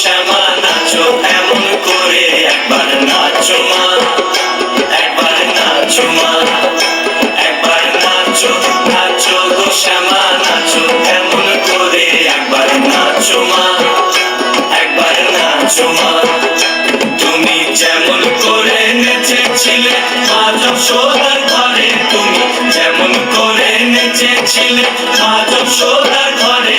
শ্যামা নাচো এমন করে একবার নাচো মা, একবার নাচো মা, একবার নাচো নাচো গো শ্যামা নাচো এমন করে একবার নাচো মা, একবার নাচো মা। তুমি যেমন করে নেচেছিলে মা যশোদার ঘরে, তুমি যেমন করে নেচেছিলে মা যশোদার ঘরে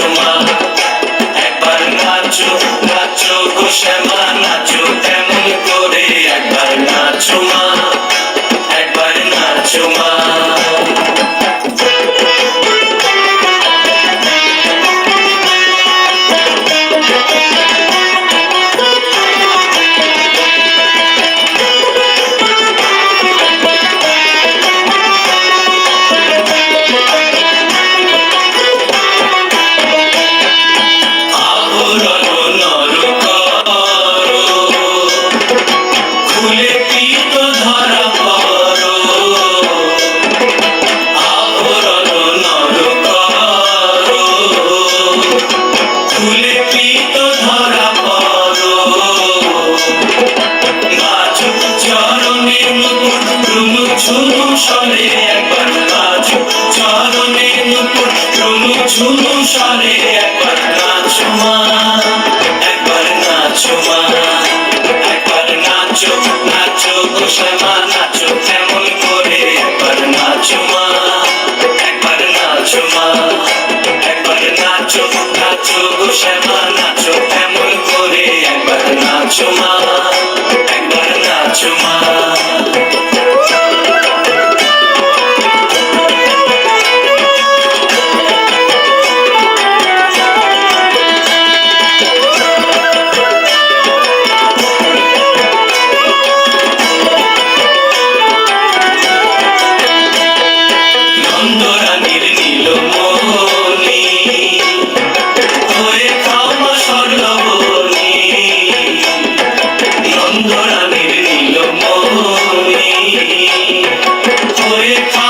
নাচো মা একবার নাচো নাচো গো এমন করে একবার ঝুনু সরে একবার বাজু চরণে নুপুর রুনু ঝুনু সরে নাচো নাচো নাচো নাচো নাচো একবার নাচো মা, একবার নাচো মা, একবার নাচো নাচো গো শ্যামা নাচো কেমন করে? একবার নাচো মা, একবার নাচো মা। Holy Father.